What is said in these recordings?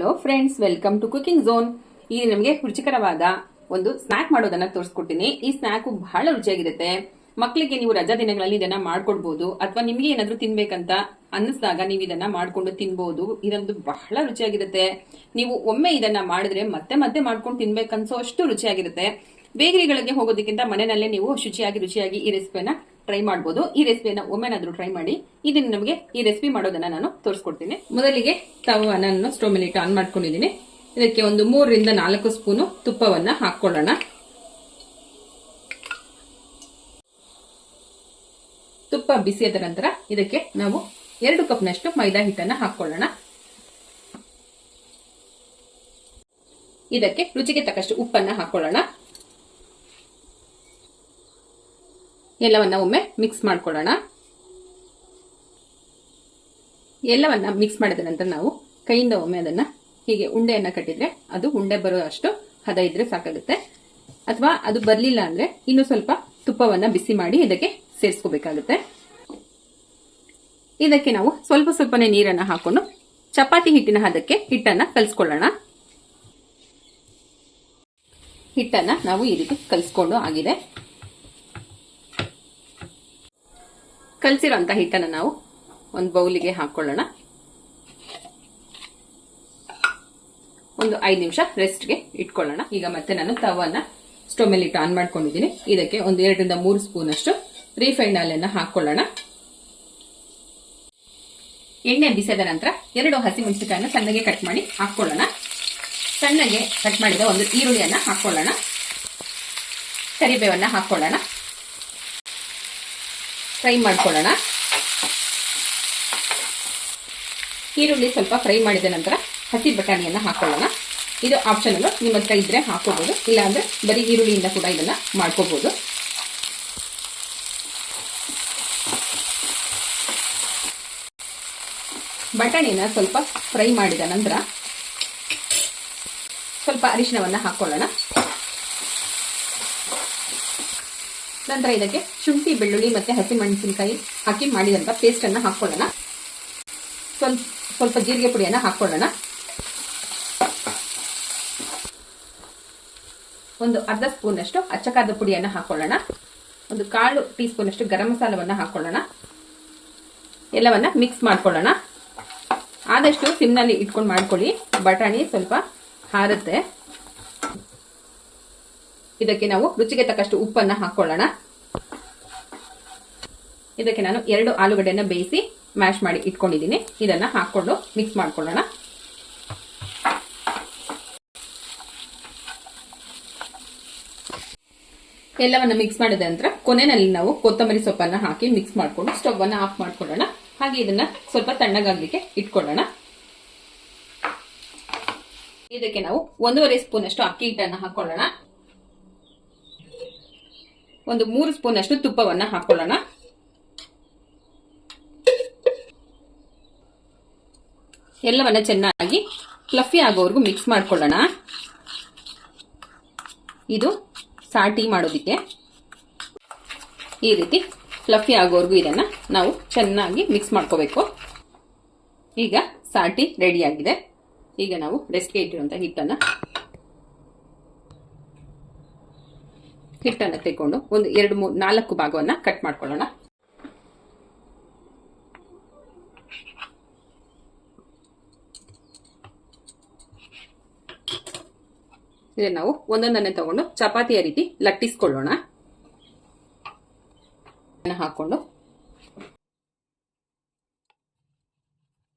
Hello friends welcome to cooking zone ಇಲ್ಲಿ ನಿಮಗೆ ರುಚಿಕರವಾದ ಒಂದು ಸ್ನಾಕ್ ಮಾಡೋದನ್ನ ತೋರಿಸ್ಕೊಡ್ತೀನಿ. ಈ ಸ್ನಾಕ್ ಬಹಳ ರುಚಿಯಾಗಿರುತ್ತೆ. ಮಕ್ಕಳಿಗೆ ನೀವು ರಜಾ ದಿನಗಳಲ್ಲಿ ಇದನ್ನ ಮಾಡ್ಕೊಡ್ಬೋದು, ಅಥವಾ ನಿಮಗೆ ಏನಾದ್ರು ತಿನ್ಬೇಕಂತ ಅನ್ನಿಸ್ದಾಗ ನೀವು ಇದನ್ನ ಮಾಡ್ಕೊಂಡು ತಿನ್ಬಹುದು ಇದೊಂದು ಬಹಳ ರುಚಿಯಾಗಿರುತ್ತೆ. ನೀವು ಒಮ್ಮೆ ಇದನ್ನ ಮಾಡಿದ್ರೆ ಮತ್ತೆ ಮತ್ತೆ ಮಾಡ್ಕೊಂಡು ತಿನ್ಬೇಕನ್ಸೋ ಅಷ್ಟು ರುಚಿಯಾಗಿರುತ್ತೆ. ಬೇಕರಿಗಳಿಗೆ ಹೋಗೋದಕ್ಕಿಂತ ಮನೆಯಲ್ಲೇ ನೀವು ಶುಚಿಯಾಗಿ, ರುಚಿಯಾಗಿ ಈ ರೆಸಿಪಿಯನ್ನ ಟ್ರೈ ಮಾಡಬಹುದು ಈ ರೆಸಿಪಿಯನ್ನ ಒಮ್ಮೆನಾದ್ರೂ ಟ್ರೈ ಮಾಡಿ. ಇದನ್ನ ನಮಗೆ ಈ ರೆಸಿಪಿ ಮಾಡೋದನ್ನ ನಾನು ತೋರಿಸ್ಕೊಡ್ತೀನಿ. ಮೊದಲಿಗೆ ತವ ನಾನು ಸ್ಟವ್ ಮೇಲೆ ಇಟ್ಟು ಆನ್ ಮಾಡ್ಕೊಂಡಿದ್ದೀನಿ. ಇದಕ್ಕೆ ಒಂದು ಮೂರರಿಂದ ನಾಲ್ಕು ಸ್ಪೂನು ತುಪ್ಪವನ್ನ ಹಾಕೊಳ್ಳೋಣ ತುಪ್ಪ ಬಿಸಿಯಾದ ನಂತರ ಇದಕ್ಕೆ ನಾವು ಎರಡು ಕಪ್ನಷ್ಟು ಮೈದಾ ಹಿಟ್ಟನ್ನ ಹಾಕ್ಕೊಳ್ಳೋಣ. ಇದಕ್ಕೆ ರುಚಿಗೆ ತಕ್ಕಷ್ಟು ಉಪ್ಪನ್ನು ಹಾಕೊಳ್ಳೋಣ ಎಲ್ಲವನ್ನ ಒಮ್ಮೆ ಮಿಕ್ಸ್ ಮಾಡ್ಕೊಳ್ಳೋಣ. ಎಲ್ಲವನ್ನ ಮಿಕ್ಸ್ ಮಾಡಿದ ನಂತರ ನಾವು ಕೈಯಿಂದ ಒಮ್ಮೆ ಅದನ್ನ ಹೀಗೆ ಉಂಡೆಯನ್ನ ಕಟ್ಟಿದ್ರೆ ಅದು ಉಂಡೆ ಬರೋ ಅಷ್ಟು ಹದ ಇದ್ರೆ ಸಾಕಾಗುತ್ತೆ. ಅಥವಾ ಅದು ಬರ್ಲಿಲ್ಲ ಅಂದ್ರೆ ಇನ್ನು ಸ್ವಲ್ಪ ತುಪ್ಪವನ್ನ ಬಿಸಿ ಮಾಡಿ ಇದಕ್ಕೆ ಸೇರಿಸ್ಕೋಬೇಕಾಗುತ್ತೆ. ಇದಕ್ಕೆ ನಾವು ಸ್ವಲ್ಪ ಸ್ವಲ್ಪನೇ ನೀರನ್ನ ಹಾಕೊಂಡು ಚಪಾತಿ ಹಿಟ್ಟಿನ ಹದಕ್ಕೆ ಹಿಟ್ಟನ್ನ ಕಲಿಸ್ಕೊಳ್ಳೋಣ. ಹಿಟ್ಟನ್ನ ನಾವು ಈ ರೀತಿ ಕಲಿಸ್ಕೊಂಡು ಆಗಿದೆ. ಕಲಸಿರೋಂಥ ಹಿಟ್ಟನ್ನು ನಾವು ಒಂದು ಬೌಲಿಗೆ ಹಾಕೊಳ್ಳೋಣ. ಒಂದು ಐದು ನಿಮಿಷ ರೆಸ್ಟ್ಗೆ ಇಟ್ಕೊಳ್ಳೋಣ. ಈಗ ಮತ್ತೆ ನಾನು ತವನ್ನ ಸ್ಟವ್ ಮೇಲೆ ಇಟ್ಟು ಆನ್ ಮಾಡ್ಕೊಂಡಿದ್ದೀನಿ. ಇದಕ್ಕೆ ಒಂದು ಎರಡರಿಂದ ಮೂರು ಸ್ಪೂನ್ ಅಷ್ಟು ರೀಫೈಂಡ್ ಆಯಿಲನ್ನು ಹಾಕೊಳ್ಳೋಣ. ಎಣ್ಣೆ ಬಿಸಿದ ನಂತರ ಎರಡು ಹಸಿಮೆಣಸಿನಕಾಯಿನ ಸಣ್ಣಗೆ ಕಟ್ ಮಾಡಿ ಹಾಕ್ಕೊಳ್ಳೋಣ ಸಣ್ಣಗೆ ಕಟ್ ಮಾಡಿದ ಒಂದು ಈರುಳ್ಳಿಯನ್ನು ಹಾಕ್ಕೊಳ್ಳೋಣ ಕರಿಬೇವನ್ನ ಹಾಕೊಳ್ಳೋಣ. ಫ್ರೈ ಮಾಡ್ಕೊಳ್ಳೋಣ. ಈರುಳ್ಳಿ ಸ್ವಲ್ಪ ಫ್ರೈ ಮಾಡಿದ ನಂತರ ಹಸಿ ಬಟಾಣಿಯನ್ನು ಹಾಕೊಳ್ಳೋಣ. ಇದು ಆಪ್ಷನಲ್ ನಿಮ್ಮ ಹತ್ರ ಇದ್ರೆ ಹಾಕೋಬಹುದು ಇಲ್ಲಾಂದ್ರೆ ಬರೀ ಈರುಳ್ಳಿಯಿಂದ ಕೂಡ ಇದನ್ನ ಮಾಡ್ಕೋಬಹುದು ಬಟಾಣಿನ ಸ್ವಲ್ಪ ಫ್ರೈ ಮಾಡಿದ ನಂತರ ಸ್ವಲ್ಪ ಅರಿಶಿನವನ್ನ ಹಾಕೊಳ್ಳೋಣ. ನಂತರ ಇದಕ್ಕೆ ಶುಂಠಿ, ಬೆಳ್ಳುಳ್ಳಿ ಮತ್ತೆ ಹಸಿಮೆಣಸಿನಕಾಯಿ ಹಾಕಿ ಮಾಡಿದಂತ ಪೇಸ್ಟ್ ಅನ್ನ ಹಾಕೊಳ್ಳೋಣ. ಸ್ವಲ್ಪ ಸ್ವಲ್ಪ ಜೀರಿಗೆ ಪುಡಿಯನ್ನ ಹಾಕೊಳ್ಳೋಣ. ಒಂದು ಅರ್ಧ ಸ್ಪೂನ್ ಅಷ್ಟು ಅಚ್ಚಕಾದ ಪುಡಿಯನ್ನ ಹಾಕೊಳ್ಳೋಣ. ಒಂದು ಕಾಳು ಟೀ ಸ್ಪೂನ್ ಅಷ್ಟು ಗರಂ ಮಸಾಲವನ್ನು ಹಾಕೊಳ್ಳೋಣ. ಎಲ್ಲವನ್ನ ಮಿಕ್ಸ್ ಮಾಡ್ಕೊಳ್ಳೋಣ. ಆದಷ್ಟು ಸಿಮ್ನಲ್ಲಿ ಇಟ್ಕೊಂಡು ಮಾಡ್ಕೊಳ್ಳಿ. ಬಟಾಣಿ ಸ್ವಲ್ಪ ಹಾರುತ್ತೆ. ಇದಕ್ಕೆ ನಾವು ರುಚಿಗೆ ತಕ್ಕಷ್ಟು ಉಪ್ಪನ್ನ ಹಾಕೊಳ್ಳೋಣ. ಇದಕ್ಕೆ ನಾನು ಎರಡು ಆಲೂಗಡ್ಡೆಯನ್ನು ಬೇಯಿಸಿ ಮ್ಯಾಶ್ ಮಾಡಿ ಇಟ್ಕೊಂಡಿದ್ದೀನಿ. ಇದನ್ನ ಹಾಕ್ಕೊಂಡು ಮಿಕ್ಸ್ ಮಾಡ್ಕೊಳ್ಳೋಣ. ಎಲ್ಲವನ್ನ ಮಿಕ್ಸ್ ಮಾಡಿದ ನಂತರ ಕೊನೆಯಲ್ಲಿ ನಾವು ಕೊತ್ತಂಬರಿ ಸೊಪ್ಪನ್ನ ಹಾಕಿ ಮಿಕ್ಸ್ ಮಾಡಿಕೊಂಡು ಸ್ಟವ್ ಅನ್ನ ಆಫ್ ಮಾಡ್ಕೊಳ್ಳೋಣ. ಹಾಗೆ ಇದನ್ನ ಸ್ವಲ್ಪ ತಣ್ಣಗಾಗಲಿಕ್ಕೆ ಇಟ್ಕೊಳ್ಳೋಣ. ಇದಕ್ಕೆ ನಾವು ಒಂದೂವರೆ ಸ್ಪೂನ್ ಅಷ್ಟು ಅಕ್ಕಿ ಹಿಟ್ಟನ್ನ ಹಾಕೊಳ್ಳೋಣ. ಒಂದು ಮೂರು ಸ್ಪೂನ್ ಅಷ್ಟು ತುಪ್ಪವನ್ನ ಹಾಕೊಳ್ಳೋಣ. ಎಲ್ಲವನ್ನ ಚೆನ್ನಾಗಿ ಫ್ಲಫಿ ಆಗೋವರೆಗೂ ಮಿಕ್ಸ್ ಮಾಡ್ಕೊಳ್ಳೋಣ. ಇದು ಸಾಟಿ ಮಾಡೋದಿಕ್ಕೆ. ಈ ರೀತಿ ಫ್ಲಫಿ ಆಗೋವರೆಗೂ ಇದನ್ನ ನಾವು ಚೆನ್ನಾಗಿ ಮಿಕ್ಸ್ ಮಾಡ್ಕೋಬೇಕು. ಈಗ ಸಾಟಿ ರೆಡಿಯಾಗಿದೆ ಈಗ ನಾವು ರೆಸ್ಟ್ಗೆ ಇಟ್ಟಿರುವಂಥ ಹಿಟ್ಟನ್ನ ಹಿಟ್ಟನ್ನು ತೆಗೆಕೊಂಡು ಒಂದು ಎರಡು ಮೂರು ನಾಲ್ಕು ಭಾಗವನ್ನ ಕಟ್ ಮಾಡ್ಕೊಳ್ಳೋಣ. ಇದನ್ನು ನಾವು ಒಂದೊಂದನ್ನೇ ತಗೊಂಡು ಚಪಾತಿಯ ರೀತಿ ಲಟ್ಟಿಸ್ಕೊಳ್ಳೋಣ. ಹಾಕೊಂಡು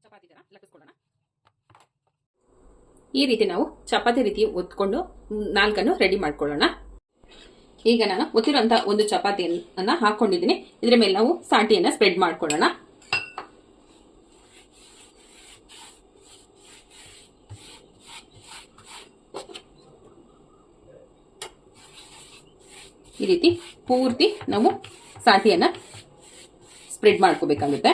ಚಪಾತಿ ಈ ರೀತಿ ನಾವು ಚಪಾತಿ ರೀತಿ ಒತ್ಕೊಂಡು ನಾಲ್ಕನ್ನು ರೆಡಿ ಮಾಡ್ಕೊಳ್ಳೋಣ. ಈಗ ನಾನು ಒತ್ತಿರುವಂತಹ ಒಂದು ಚಪಾತಿಯನ್ನ ಹಾಕೊಂಡಿದ್ದೀನಿ. ಇದ್ರ ಮೇಲೆ ನಾವು ಸಾಟಿಯನ್ನ ಸ್ಪ್ರೆಡ್ ಮಾಡ್ಕೊಳ್ಳೋಣ. ಈ ರೀತಿ ಪೂರ್ತಿ ನಾವು ಸಾಟಿಯನ್ನ ಸ್ಪ್ರೆಡ್ ಮಾಡ್ಕೋಬೇಕಾಗುತ್ತೆ.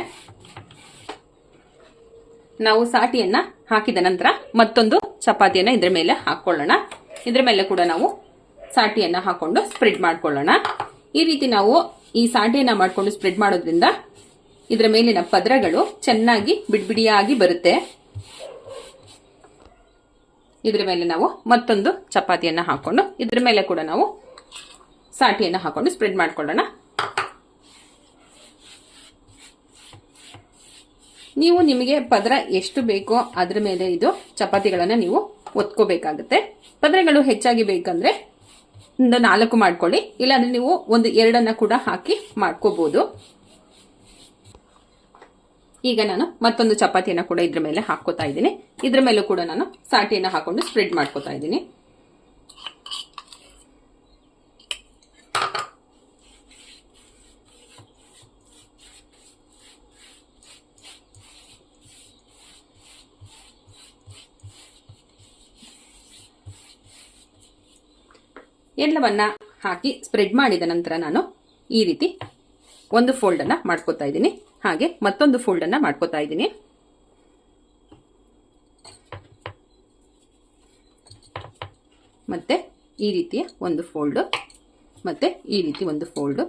ನಾವು ಸಾಟಿಯನ್ನ ಹಾಕಿದ ನಂತರ ಮತ್ತೊಂದು ಚಪಾತಿಯನ್ನ ಇದ್ರ ಮೇಲೆ ಹಾಕೊಳ್ಳೋಣ. ಇದ್ರ ಮೇಲೆ ಕೂಡ ನಾವು ಸಾಟಿಯನ್ನ ಹಾಕೊಂಡು ಸ್ಪ್ರೆಡ್ ಮಾಡ್ಕೊಳ್ಳೋಣ. ಈ ರೀತಿ ನಾವು ಈ ಸಾಟಿಯನ್ನ ಮಾಡ್ಕೊಂಡು ಸ್ಪ್ರೆಡ್ ಮಾಡೋದ್ರಿಂದ ಇದರ ಮೇಲಿನ ಪದರಗಳು ಚೆನ್ನಾಗಿ ಬಿಡ್ಬಿಡಿಯಾಗಿ ಬರುತ್ತೆ. ಇದರ ಮೇಲೆ ನಾವು ಮತ್ತೊಂದು ಚಪಾತಿಯನ್ನು ಹಾಕೊಂಡು, ಇದರ ಮೇಲೆ ಕೂಡ ನಾವು ಸಾಟಿಯನ್ನು ಹಾಕೊಂಡು ಸ್ಪ್ರೆಡ್ ಮಾಡ್ಕೊಳ್ಳೋಣ. ನೀವು ನಿಮಗೆ ಪದರ ಎಷ್ಟು ಬೇಕೋ ಅದ್ರ ಮೇಲೆ ಇದು ಚಪಾತಿಗಳನ್ನು ನೀವು ಒತ್ಕೋಬೇಕಾಗುತ್ತೆ. ಪದರಗಳು ಹೆಚ್ಚಾಗಿ ಬೇಕಂದ್ರೆ ಒಂದು ನಾಲ್ಕು ಮಾಡ್ಕೊಳ್ಳಿ. ಇಲ್ಲಾಂದ್ರೆ ನೀವು ಒಂದು ಎರಡನ್ನ ಕೂಡ ಹಾಕಿ ಮಾಡ್ಕೋಬಹುದು ಈಗ ನಾನು ಮತ್ತೊಂದು ಚಪಾತಿಯನ್ನು ಕೂಡ ಇದ್ರ ಮೇಲೆ ಹಾಕೋತಾ ಇದ್ದೀನಿ. ಇದ್ರ ಮೇಲೂ ಕೂಡ ನಾನು ಸಾಟಿಯನ್ನು ಹಾಕೊಂಡು ಸ್ಪ್ರೆಡ್ ಮಾಡ್ಕೋತಾ ಇದ್ದೀನಿ. ಎಲ್ಲವನ್ನ ಹಾಕಿ ಸ್ಪ್ರೆಡ್ ಮಾಡಿದ ನಂತರ ನಾನು ಈ ರೀತಿ ಒಂದು ಫೋಲ್ಡ್ ಅನ್ನ ಮಾಡ್ಕೋತಾ ಇದ್ದೀನಿ. ಹಾಗೆ ಮತ್ತೊಂದು ಫೋಲ್ಡ್ ಅನ್ನ ಮಾಡ್ಕೋತಾ ಇದ್ದೀನಿ. ಮತ್ತೆ ಈ ರೀತಿಯ ಒಂದು ಫೋಲ್ಡ್ ಮತ್ತೆ ಈ ರೀತಿ ಒಂದು ಫೋಲ್ಡ್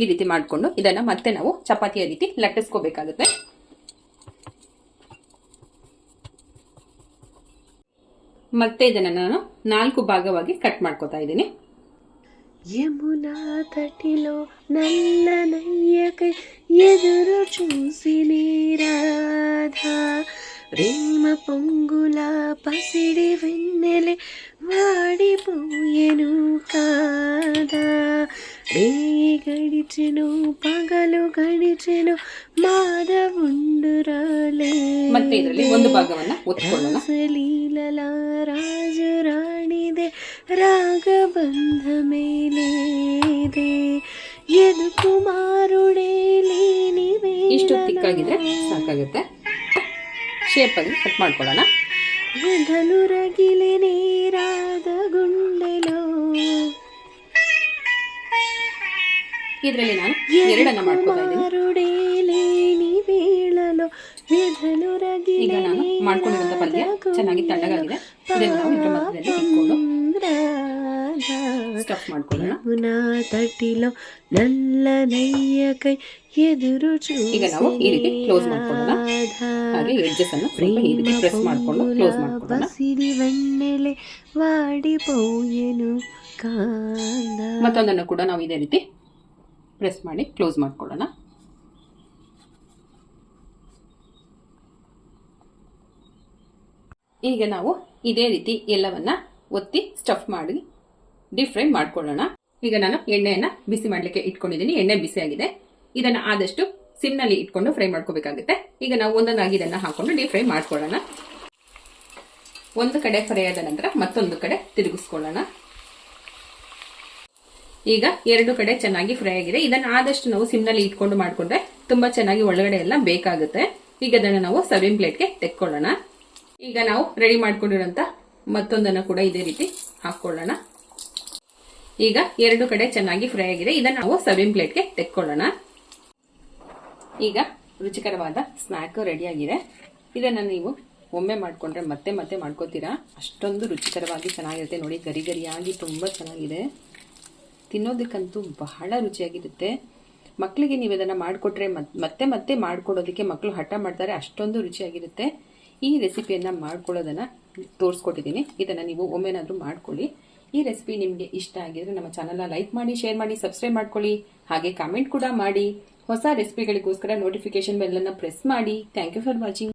ಈ ರೀತಿ ಮಾಡಿಕೊಂಡು ಇದನ್ನ ಮತ್ತೆ ನಾವು ಚಪಾತಿಯ ರೀತಿ ಲಟ್ಟಿಸ್ಕೋಬೇಕಾಗುತ್ತೆ. ಮತ್ತೆ ಇದನ್ನ ನಾನು ನಾಲ್ಕು ಭಾಗವಾಗಿ ಕಟ್ ಮಾಡ್ಕೋತಾ ಇದ್ದೀನಿ యమునా తటిలో నల్ల నయ్యకై ఎదురు చూసి నీరాధా ప్రేమ పొంగుల పసిడి వెన్నెలే వాడిపోయెను కాదా రే గడిచెను పగలు గడిచెను మాధవుండురాలే ಮತ್ತೆ ಇದರಲ್ಲಿ ಒಂದು ಭಾಗವನ್ನ ಒತ್ಕೊಳ್ಳೋಣ ರಾಸಲೀಲಲ ರಾಜು ರಾಣಿದೆ ರಾಗಬಂಧ ಮೇಲೇದೆ ಎದು ಕುಮಾರುಡೇ ಲೀನಿ ಇಷ್ಟು ತಿಕ್ಕಾಗಿದ್ರೆ ಸಾಕಾಗುತ್ತೆ ಶೇಪ್ ಆಗಿ ಕಟ್ ಮಾಡ್ಕೊಳ್ಳೋಣ ಎದಲು ಇದರಲ್ಲಿ ನಾನು ಎರಡನ್ನ ಮಾಡ್ಕೊತಾ ಈಗ ನಾನು ಮಾಡ್ಕೊಂಡಿರುವಂಥ ಪಲ್ಯ ಚೆನ್ನಾಗಿ ತಣ್ಣಗಾಗಿದೆ. ಇದನ್ನು ನಾವು ಇದ್ರ ತಟ್ಟಿಲೋ ಕೈ ಎದುರು ಈಗ ನಾವು ಈ ರೀತಿ ಕ್ಲೋಸ್ ಮಾಡ್ಕೊಳ್ಳೋಣ. ಹಾಗೆ ಪ್ರೆಸ್ ಕ್ಲೋಸ್ ಮಾಡ್ಕೊಳ್ಳೋಣ. ಸಿರಿ ಕಾಂದ. ಮತ್ತೊಂದನ್ನು ಕೂಡ ನಾವು ಇದೇ ರೀತಿ ಪ್ರೆಸ್ ಮಾಡಿ ಕ್ಲೋಸ್ ಮಾಡ್ಕೊಳ್ಳೋಣ. ಈಗ ನಾವು ಇದೇ ರೀತಿ ಎಲ್ಲವನ್ನ ಒತ್ತಿ ಸ್ಟಫ್ ಮಾಡಿ ಡೀಪ್ ಫ್ರೈ ಮಾಡ್ಕೊಳ್ಳೋಣ. ಈಗ ನಾನು ಎಣ್ಣೆಯನ್ನ ಬಿಸಿ ಮಾಡಲಿಕ್ಕೆ ಇಟ್ಕೊಂಡಿದ್ದೀನಿ. ಎಣ್ಣೆ ಬಿಸಿಯಾಗಿದೆ ಇದನ್ನು ಆದಷ್ಟು ಸಿಮ್ನಲ್ಲಿ ಇಟ್ಕೊಂಡು ಫ್ರೈ ಮಾಡ್ಕೋಬೇಕಾಗುತ್ತೆ. ಈಗ ನಾವು ಒಂದೊಂದಾಗಿ ಇದನ್ನ ಹಾಕೊಂಡು ಡೀಪ್ ಫ್ರೈ ಮಾಡ್ಕೊಳ್ಳೋಣ. ಒಂದು ಕಡೆ ಫ್ರೈ ಆದ ನಂತರ ಮತ್ತೊಂದು ಕಡೆ ತಿರುಗಿಸ್ಕೊಳ್ಳೋಣ. ಈಗ ಎರಡು ಕಡೆ ಚೆನ್ನಾಗಿ ಫ್ರೈ ಆಗಿದೆ. ಇದನ್ನ ಆದಷ್ಟು ನಾವು ಸಿಮ್ನಲ್ಲಿ ಇಟ್ಕೊಂಡು ಮಾಡ್ಕೊಂಡ್ರೆ ತುಂಬಾ ಚೆನ್ನಾಗಿ ಒಳಗಡೆ ಎಲ್ಲ ಬೇಕಾಗುತ್ತೆ. ಈಗ ಅದನ್ನ ನಾವು ಸರ್ವಿಂಗ್ ಪ್ಲೇಟ್ಗೆ ತೆಕ್ಕೊಳ್ಳೋಣ. ಈಗ ನಾವು ರೆಡಿ ಮಾಡ್ಕೊಂಡಿರೋಂಥ ಮತ್ತೊಂದನ್ನು ಕೂಡ ಇದೇ ರೀತಿ ಹಾಕೊಳ್ಳೋಣ ಈಗ ಎರಡು ಕಡೆ ಚೆನ್ನಾಗಿ ಫ್ರೈ ಆಗಿದೆ. ಇದನ್ನ ನಾವು ಸರ್ವಿಂಗ್ ಪ್ಲೇಟ್ಗೆ ತೆಕ್ಕೊಳ್ಳೋಣ. ಈಗ ರುಚಿಕರವಾದ ಸ್ನ್ಯಾಕ್ ರೆಡಿಯಾಗಿದೆ ಇದನ್ನು ನೀವು ಒಮ್ಮೆ ಮಾಡ್ಕೊಂಡ್ರೆ ಮತ್ತೆ ಮತ್ತೆ ಮಾಡ್ಕೋತೀರಾ? ಅಷ್ಟೊಂದು ರುಚಿಕರವಾಗಿ ಚೆನ್ನಾಗಿರುತ್ತೆ. ನೋಡಿ, ಗರಿ ಗರಿಯಾಗಿ ತುಂಬಾ ಚೆನ್ನಾಗಿದೆ. ತಿನ್ನೋದಕ್ಕಂತೂ ಬಹಳ ರುಚಿಯಾಗಿರುತ್ತೆ. ಮಕ್ಕಳಿಗೆ ನೀವು ಇದನ್ನು ಮಾಡಿಕೊಟ್ರೆ ಮತ್ತೆ ಮತ್ತೆ ಮಾಡಿಕೊಡೋದಕ್ಕೆ ಮಕ್ಕಳು ಹಠ ಮಾಡ್ತಾರೆ, ಅಷ್ಟೊಂದು ರುಚಿಯಾಗಿರುತ್ತೆ. ಈ ರೆಸಿಪಿಯನ್ನು ಮಾಡ್ಕೊಳ್ಳೋದನ್ನು ತೋರಿಸ್ಕೊಟ್ಟಿದ್ದೀನಿ. ಇದನ್ನು ನೀವು ಒಮ್ಮೆನಾದರೂ ಮಾಡ್ಕೊಳ್ಳಿ. ಈ ರೆಸಿಪಿ ನಿಮಗೆ ಇಷ್ಟ ಆಗಿದ್ರೆ ನಮ್ಮ ಚಾನಲ್ನ ಲೈಕ್ ಮಾಡಿ, ಶೇರ್ ಮಾಡಿ, ಸಬ್ಸ್ಕ್ರೈಬ್ ಮಾಡ್ಕೊಳ್ಳಿ. ಹಾಗೆ ಕಾಮೆಂಟ್ ಕೂಡ ಮಾಡಿ. ಹೊಸ ರೆಸಿಪಿಗಳಿಗೋಸ್ಕರ ನೋಟಿಫಿಕೇಶನ್ ಬೆಲ್ಲನ್ನು ಪ್ರೆಸ್ ಮಾಡಿ. Thank you for watching.